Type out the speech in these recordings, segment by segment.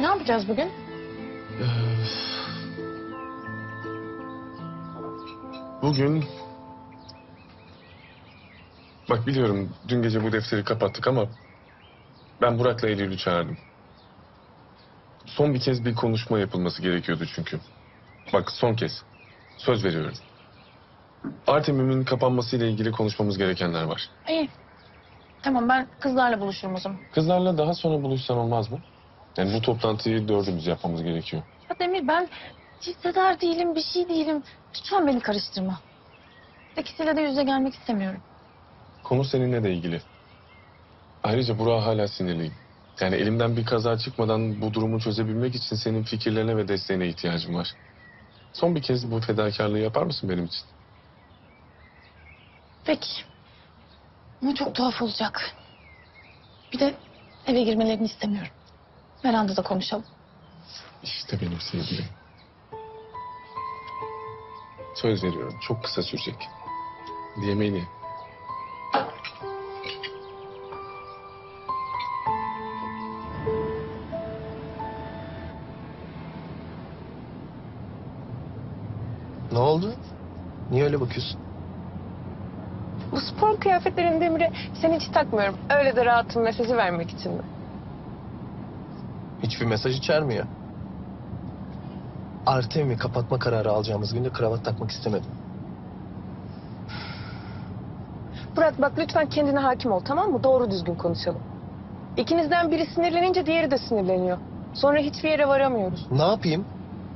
Ne yapacağız bugün? Bugün... Bak biliyorum dün gece bu defteri kapattık ama... Ben Burak'la Eylül'ü çağırdım. Son bir kez bir konuşma yapılması gerekiyordu çünkü. Bak son kez. Söz veriyorum. Artemim'in kapanmasıyla ilgili konuşmamız gerekenler var. İyi. Tamam ben kızlarla buluşurum o zaman. Kızlarla daha sonra buluşsan olmaz mı? Yani bu toplantıyı dördümüz yapmamız gerekiyor. Ya Demir ben hissedar değilim, bir şey değilim. Lütfen beni karıştırma. İkisiyle de yüze gelmek istemiyorum. Konu seninle de ilgili. Ayrıca Burak'a hala sinirliyim. Yani elimden bir kaza çıkmadan bu durumu çözebilmek için senin fikirlerine ve desteğine ihtiyacım var. Son bir kez bu fedakarlığı yapar mısın benim için? Peki. Ama çok tuhaf olacak. Bir de eve girmelerini istemiyorum. Verandada konuşalım. İşte benim sevgilim. Söz veriyorum çok kısa sürecek. Yemeğini. Ne oldu? Niye öyle bakıyorsun? Bu spor kıyafetlerin demiri seni hiç takmıyorum. Öyle de rahatım mesajı vermek için mi? Hiçbir mesaj içermiyor. Artem'i kapatma kararı alacağımız günde kravat takmak istemedim. Burak bak lütfen kendine hakim ol tamam mı? Doğru düzgün konuşalım. İkinizden biri sinirlenince diğeri de sinirleniyor. Sonra hiçbir yere varamıyoruz. Ne yapayım?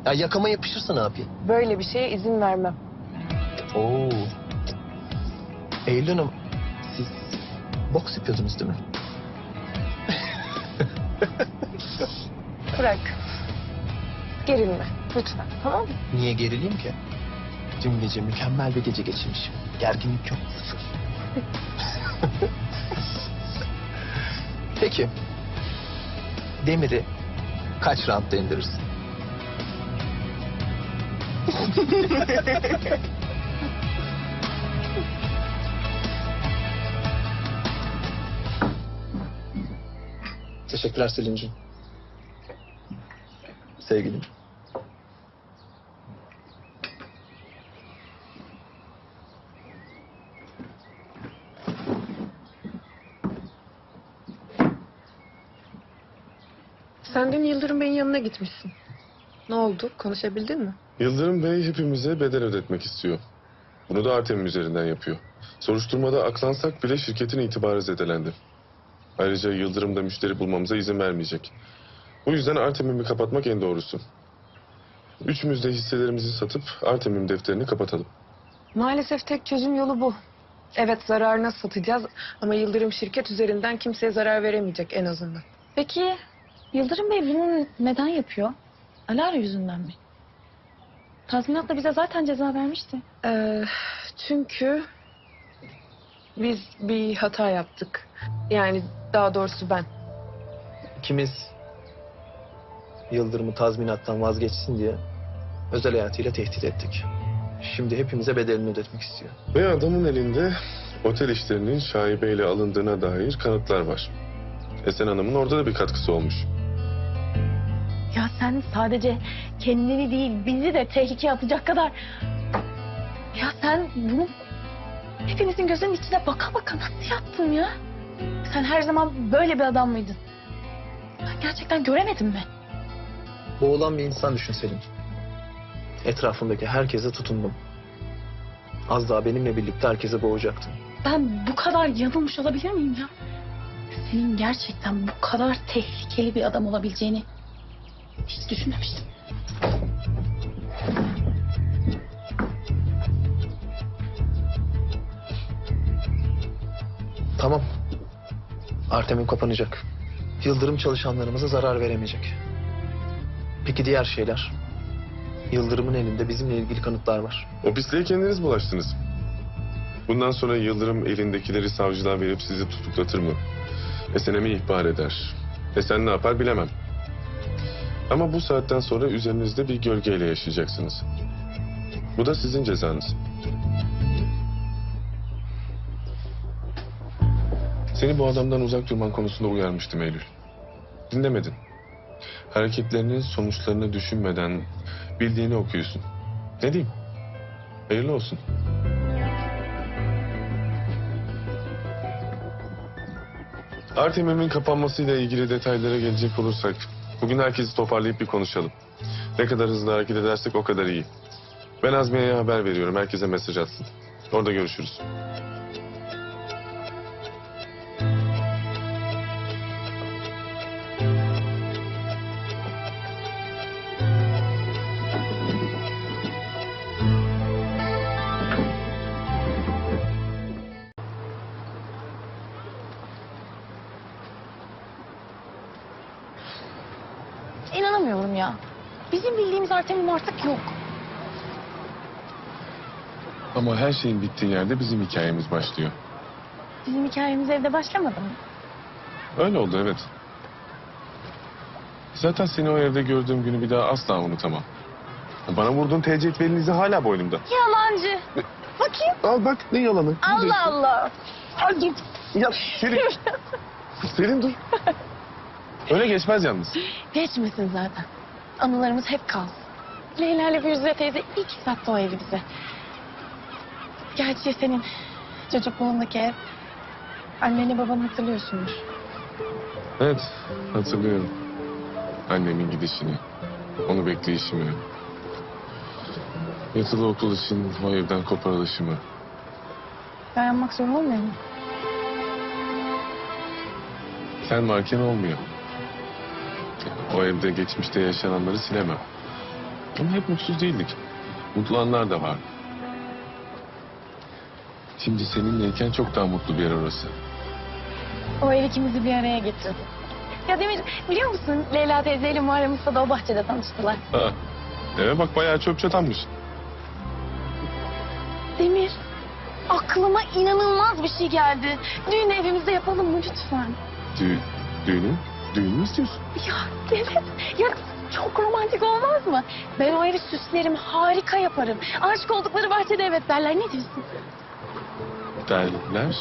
Ya yakama yapışırsa ne yapayım? Böyle bir şeye izin vermem. Oo. Eylül Hanım, siz boks yapıyordunuz değil mi? Burak. Gerilme lütfen tamam mı? Niye gerileyim ki? Dün gece mükemmel bir gece geçirmişim. Gerginlik yok. Sıfır. Peki. Demir'i kaç roundda indirirsin? Teşekkürler Selin'cim. Sevgilim. Sen dün Yıldırım Bey'in yanına gitmişsin. Ne oldu? Konuşabildin mi? Yıldırım Bey hepimize bedel ödetmek istiyor. Bunu da Artemim üzerinden yapıyor. Soruşturmada aklansak bile şirketin itibarı zedelendi. Ayrıca Yıldırım da müşteri bulmamıza izin vermeyecek. Bu yüzden Artemim'i kapatmak en doğrusu. Üçümüz de hisselerimizi satıp Artemim defterini kapatalım. Maalesef tek çözüm yolu bu. Evet zararına satacağız ama Yıldırım şirket üzerinden kimseye zarar veremeyecek en azından. Peki Yıldırım Bey bunu neden yapıyor? Alara yüzünden mi? Tazminatla bize zaten ceza vermişti. Ee, çünkü biz bir hata yaptık. Yani daha doğrusu ben. İkimiz Yıldırım'ı tazminattan vazgeçsin diye özel hayatıyla tehdit ettik. Şimdi hepimize bedelini ödetmek istiyor. Ve adamın elinde otel işlerinin şaibeyle alındığına dair kanıtlar var. Esen Hanım'ın orada da bir katkısı olmuş. Ya sen sadece kendini değil bizi de tehlikeye atacak kadar... Ya sen bunu hepimizin gözünün içine baka baka nasıl yaptın ya? Sen her zaman böyle bir adam mıydın? Ben gerçekten göremedim mi? Boğulan bir insan düşün Selim. Etrafımdaki herkese tutundum. Az daha benimle birlikte herkese boğacaktım. Ben bu kadar yanılmış olabilir miyim ya? Senin gerçekten bu kadar tehlikeli bir adam olabileceğini hiç düşünmemiştim. Tamam. Artemim kapanacak. Yıldırım çalışanlarımıza zarar veremeyecek. Peki diğer şeyler? Yıldırım'ın elinde bizimle ilgili kanıtlar var. O pisliğe kendiniz bulaştınız. Bundan sonra Yıldırım elindekileri savcılığa verip sizi tutuklatır mı? Esen'e ihbar eder? Esen ne yapar bilemem. Ama bu saatten sonra üzerinizde bir gölgeyle yaşayacaksınız. Bu da sizin cezanız. Seni bu adamdan uzak durman konusunda uyarmıştım Eylül. Dinlemedin. Hareketlerinin sonuçlarını düşünmeden bildiğini okuyorsun. Ne diyeyim? Hayırlı olsun. Artemim'in kapanmasıyla ilgili detaylara gelecek olursak... ...bugün herkesi toparlayıp bir konuşalım. Ne kadar hızlı hareket edersek o kadar iyi. Ben Azmiye'ye haber veriyorum. Herkese mesaj atsın. Orada görüşürüz. Bizim bildiğimiz Artemim artık yok. Ama her şeyin bittiği yerde bizim hikayemiz başlıyor. Bizim hikayemiz evde başlamadı mı? Öyle oldu evet. Zaten seni o evde gördüğüm günü bir daha asla unutamam. Bana vurduğun TC etmelin izi hala boynumda. Yalancı. Bakayım. Al bak ne yalanı. Allah Allah. Ay dur. Ya Selin. Selin dur. Öyle geçmez yalnız. Geçmesin zaten. Anılarımız hep kalsın. Leyla ile Firuze teyze ilk sattı o evi bize. Gerçi senin çocukluğundaki ev. Anneni babanı hatırlıyorsundur. Evet hatırlıyorum. Annemin gidişini. Onu bekleyişimi. Yatılı okul için o evden koparılışımı. Dayanmak zor olmuyor mu? Sen varken olmuyor. O evde geçmişte yaşananları silemem. Ama hep mutsuz değildik. Mutlu anlar da var. Şimdi seninleyken çok daha mutlu bir yer orası. O ev ikimizi bir araya getirdi. Ya Demir biliyor musun Leyla teyzeyle Muharrem Usta da o bahçede tanıştılar. Ha. Eve bak bayağı çöp çatanmış. Demir aklıma inanılmaz bir şey geldi. Düğünü evimizde yapalım mı lütfen? Düğün, düğünü, düğün mü istiyorsun? Ya evet. Ya çok romantik olmaz mı? Ben o evi süslerim, harika yaparım. Aşık oldukları bahçede evet derler. Ne diyorsun? Derler.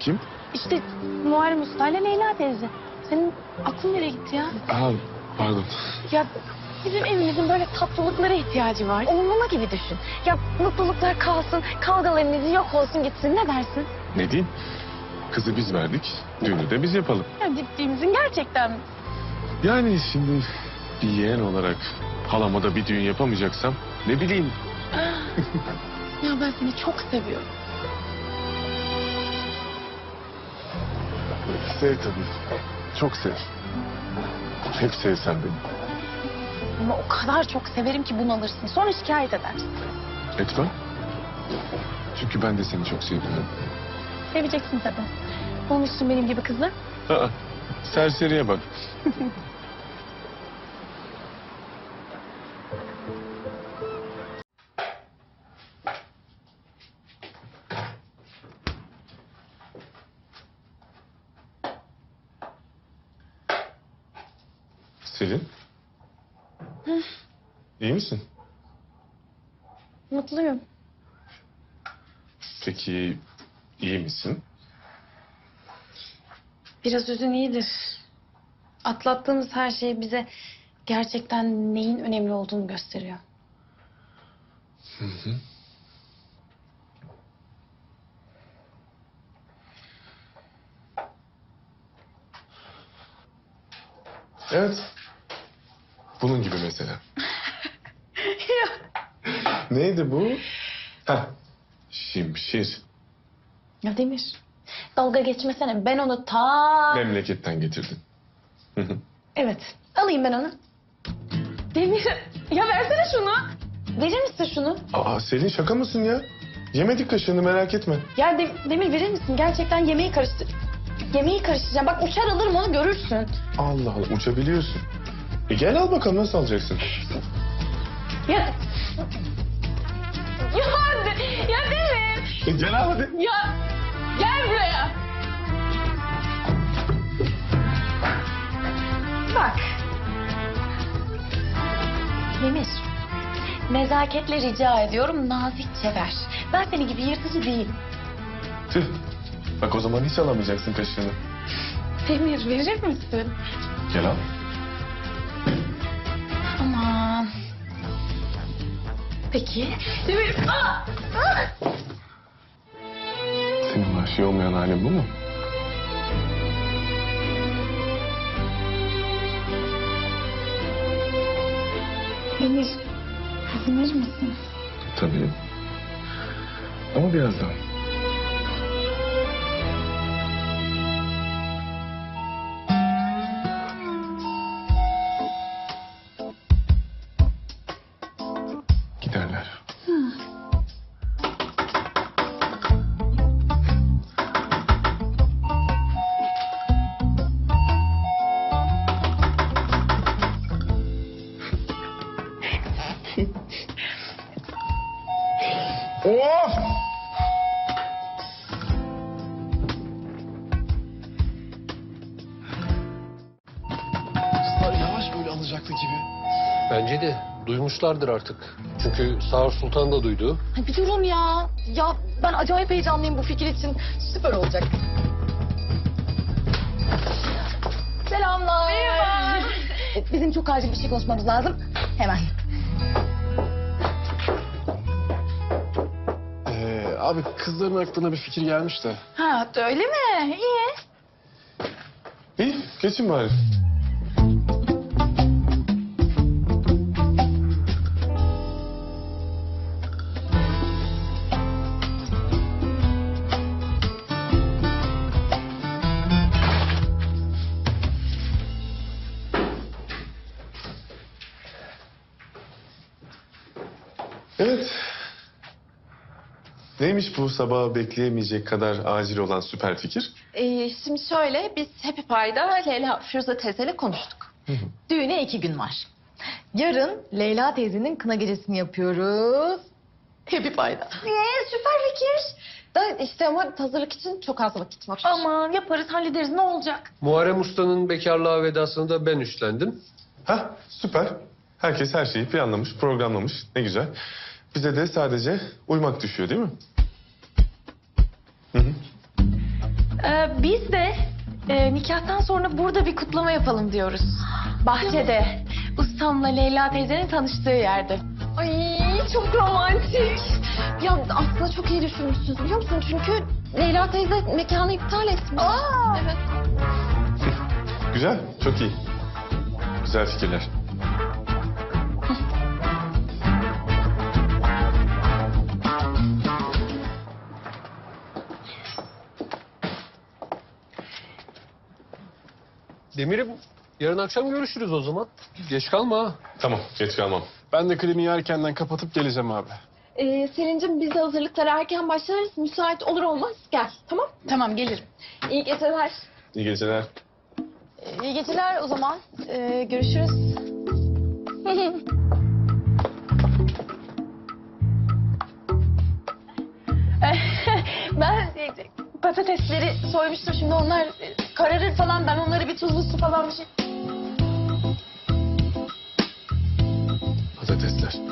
Kim? İşte Muharrem Usta ile Leyla teyze. Senin aklın nereye gitti ya? Aa, pardon. Ya bizim evimizin böyle tatlılıklara ihtiyacı var. Olmama gibi düşün. Ya mutluluklar kalsın, kavgalarımız yok olsun gitsin. Ne dersin? Ne diyeyim? Kızı biz verdik, düğünü de biz yapalım. Ya ciddi gerçekten mi? Yani şimdi bir yeğen olarak halama da bir düğün yapamayacaksam ne bileyim. Ya ben seni çok seviyorum. Sev tabii. Çok sev. Hep sevsen beni. Ama o kadar çok severim ki bunalırsın. Sonra şikayet edersin. Etmem. Çünkü ben de seni çok seviyorum. Seveceksin tabii. Olmuşsun benim gibi kızı. Aa, serseriye bak. Selin. İyi misin? Mutluyum. Peki iyi misin? Biraz üzün iyidir. Atlattığımız her şey bize gerçekten neyin önemli olduğunu gösteriyor. Evet. Bunun gibi mesela. Neydi bu? Heh. Şimşir. Ya Demir, dalga geçmesene. Ben onu ta... Memleketten getirdin. Evet, alayım ben onu. Demir, ya versene şunu. Verir misin şunu? Aa Selin şaka mısın ya? Yemedik kaşığını merak etme. Ya De- Demir verir misin? Gerçekten yemeği karıştır. Yemeği karıştıracağım. Bak uçar alırım onu görürsün. Allah Allah uçabiliyorsun. E gel al bakalım nasıl alacaksın? Ya... Ya, De- ya Demir. E gel al hadi. Ya Gel buraya. Bak. Demir. Nezaketle rica ediyorum nazikçe ver. Ben senin gibi yırtıcı değilim. Tüh. Bak o zaman hiç alamayacaksın kaşığını. Demir verir misin? Gel al. Aman. Peki. Demir. Aa! Aa! Vahşi olmayan halin bu mu? Demir. Demir misin? Tabii. Ama birazdan. De duymuşlardır artık. Çünkü Sağır Sultan da duydu. Ay bir durun ya. Ya ben acayip heyecanlıyım bu fikir için. Süper olacak. Selamlar. Merhaba. Bizim çok acil bir şey konuşmamız lazım. Hemen. Ee, abi kızların aklına bir fikir gelmiş de. Ha öyle mi? İyi. İyi, geçin bari. Evet. Neymiş bu sabah bekleyemeyecek kadar acil olan süper fikir? Ee, şimdi şöyle, biz Happy Pie'da Leyla Firuze teyzeyle konuştuk. Düğüne iki gün var. Yarın Leyla teyzenin kına gecesini yapıyoruz. Happy Pie'da. Ee, süper fikir. Da işte ama hazırlık için çok az vakit var. Aman yaparız hallederiz ne olacak? Muharrem Usta'nın bekarlığa vedasını da ben üstlendim. Ha süper. Herkes her şeyi planlamış, programlamış. Ne güzel. Bize de sadece uymak düşüyor değil mi? Hı hı. Ee, biz de e, nikahtan sonra burada bir kutlama yapalım diyoruz. Bahçede. Ustamla Leyla teyzenin tanıştığı yerde. Ay çok romantik. Ya aslında çok iyi düşünmüşsünüz biliyor musun? Çünkü Leyla teyze mekanı iptal etmiş. Evet. Güzel, çok iyi. Güzel fikirler. Demir'im yarın akşam görüşürüz o zaman. Geç kalma ha. Tamam, geç kalmam. Ben de kliniği erkenden kapatıp geleceğim abi. Ee, Selin'cim biz de hazırlıklara erken başlarız. Müsait olur olmaz gel tamam. Tamam gelirim. İyi geceler. İyi geceler. İyi geceler o zaman. Ee, görüşürüz. ben e, patatesleri soymuştum şimdi onlar e, kararır falan ben onları bir tuzlu su falan bir şey. Patatesler.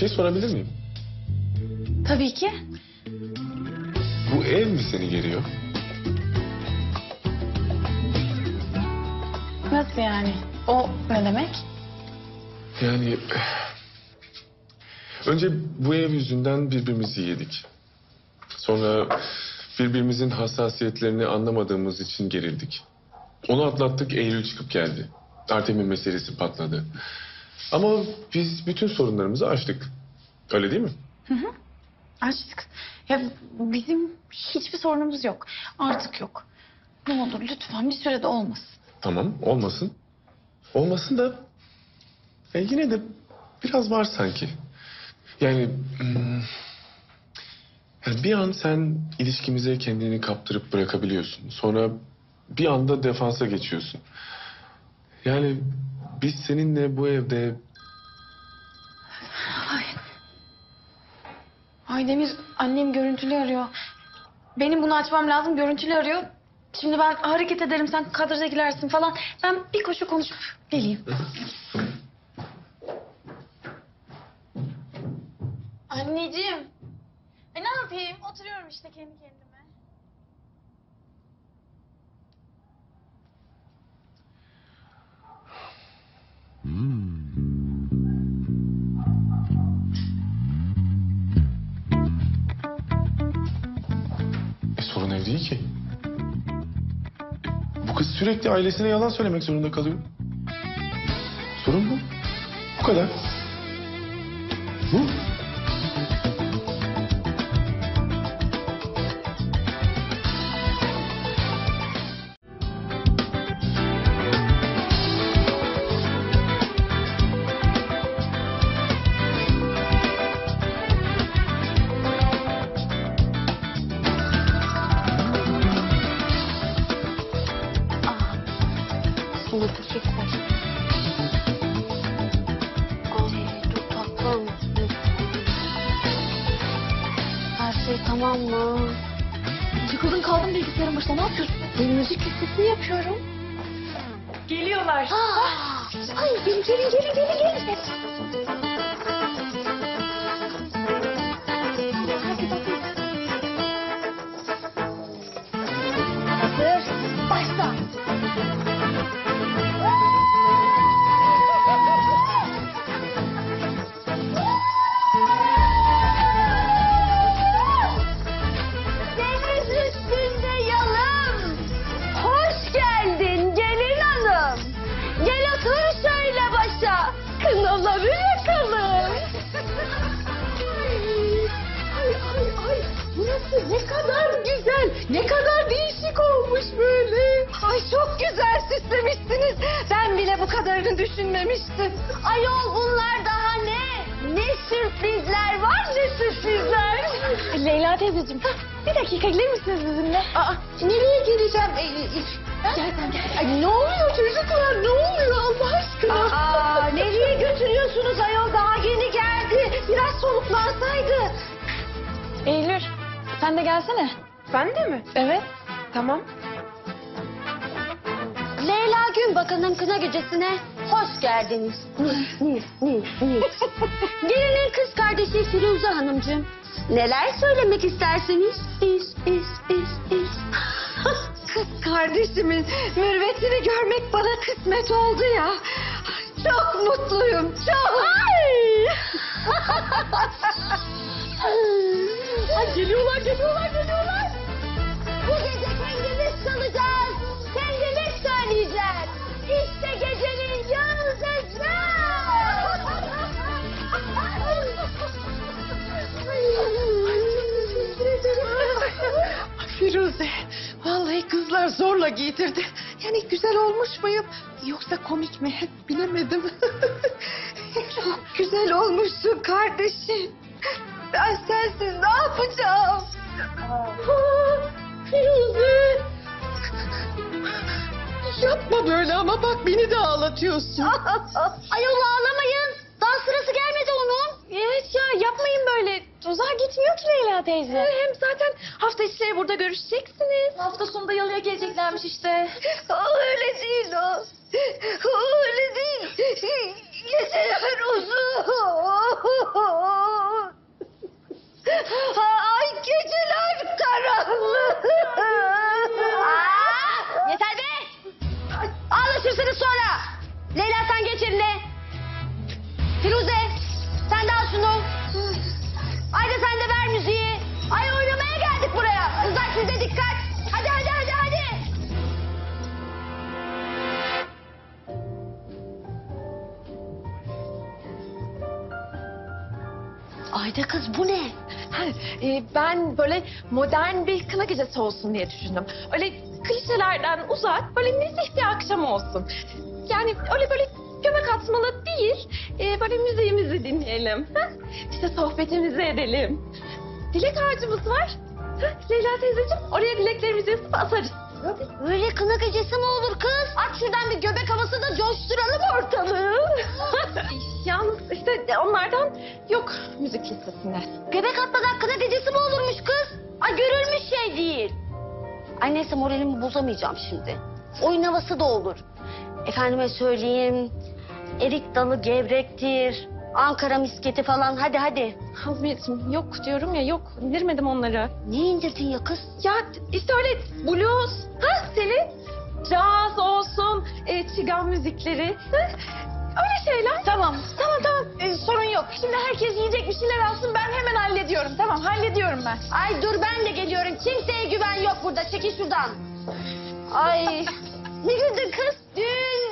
Şey sorabilir miyim? tabii ki. Bu ev mi seni geriyor? Nasıl yani? O ne demek? Yani önce bu ev yüzünden birbirimizi yedik. Sonra birbirimizin hassasiyetlerini anlamadığımız için gerildik. Onu atlattık, Eylül çıkıp geldi. Artem'in meselesi patladı. Ama biz bütün sorunlarımızı aştık. Öyle değil mi? Açtık. Ya bizim hiçbir sorunumuz yok. Artık yok. Ne olur lütfen bir sürede olmasın. Tamam, olmasın. Olmasın da e, yine de biraz var sanki. Yani, hmm, yani bir an sen ilişkimize kendini kaptırıp bırakabiliyorsun. Sonra bir anda defansa geçiyorsun. Yani biz seninle bu evde Ay, Aydemir annem görüntülü arıyor. Benim bunu açmam lazım görüntülü arıyor. Şimdi ben hareket ederim sen kadraja girersin falan. Ben bir koşu konuşup geleyim. Anneciğim. E ne yapayım? Oturuyorum işte kendi kendime. Sürekli ailesine yalan söylemek zorunda kalıyor. Sorun bu. Bu kadar. Bu. Leyla teyzeciğim bir dakika gelir misiniz bizimle? Aa, nereye geleceğim? Gel sen gel. Ay, ne oluyor çocuklar? Ne oluyor Allah aşkına? Aa, nereye götürüyorsunuz ayol? Daha yeni geldi. Biraz soluklansaydı. Eylül sen de gelsene. Ben de mi? Evet. Tamam. Leyla Günbakan'ın kına gecesine hoş geldiniz. Gelinin kız kardeşi Firuze Hanımcığım. Neler söylemek istersiniz? Biz, biz, biz, biz. kız kardeşimin mürvetini görmek bana kısmet oldu ya. Çok mutluyum, çok. Ay geliyorlar, geliyorlar, geliyorlar. Firuze, vallahi kızlar zorla giydirdi. Yani güzel olmuş muyum? Yoksa komik mi? Bilemedim. Çok güzel olmuşsun kardeşim. Ben sensiz ne yapacağım? Firuze. Yapma böyle ama bak beni de ağlatıyorsun. Ayol ağlamayın. Dans sırası gelmedi onun. Evet ya Uzağa gitmiyor ki Leyla teyze. Hem zaten hafta içleri burada görüşeceksiniz. Hafta sonunda yalıya geleceklermiş işte. O öyle değil o. O öyle değil. Geceler uzun. Ay geceler karanlık. Yeter be. Anlaşırsınız sonra. Leyla sen geç yerine. Firuze sen de al şunu. Ayda sen de ver müziği. Ay oynamaya geldik buraya. Kızlar size dikkat. Hadi hadi hadi hadi. Ayda kız bu ne? Ha, e, ben böyle modern bir kına gecesi olsun diye düşündüm. Öyle klişelerden uzak, böyle nezih bir akşam olsun. Yani öyle böyle göbek atmalı değil, e, böyle müziğimizi dinleyelim. ha? İşte sohbetimizi edelim. Dilek ağacımız var. Ha, Leyla teyzeciğim, oraya dileklerimizi yazıp asarız. Öyle kına gecesi mi olur kız? Aç şuradan bir göbek havası da coşturalım ortalığı. Yalnız işte onlardan yok müzik listesinde. Göbek atmadan kına gecesi mi olurmuş kız? Ay görülmüş şey değil. Ay neyse moralimi bozamayacağım şimdi. Oyun havası da olur. Efendime söyleyeyim. Erik dalı gevrektir. Ankara misketi falan hadi hadi. Hazmiyet'im yok diyorum ya yok indirmedim onları. Niye indirdin ya kız? Ya işte öyle blues, ha Selin? Caz olsun, e, çigan müzikleri. ha? Öyle şeyler. Tamam, tamam, tamam. Ee, sorun yok. Şimdi herkes yiyecek bir şeyler alsın. Ben hemen hallediyorum. Tamam, hallediyorum ben. Ay dur ben de geliyorum. Kimseye güven yok burada. Çekil şuradan. Ay ne güldün kız? Düğünde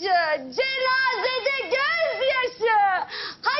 başı, cenazede gözyaşı. Hadi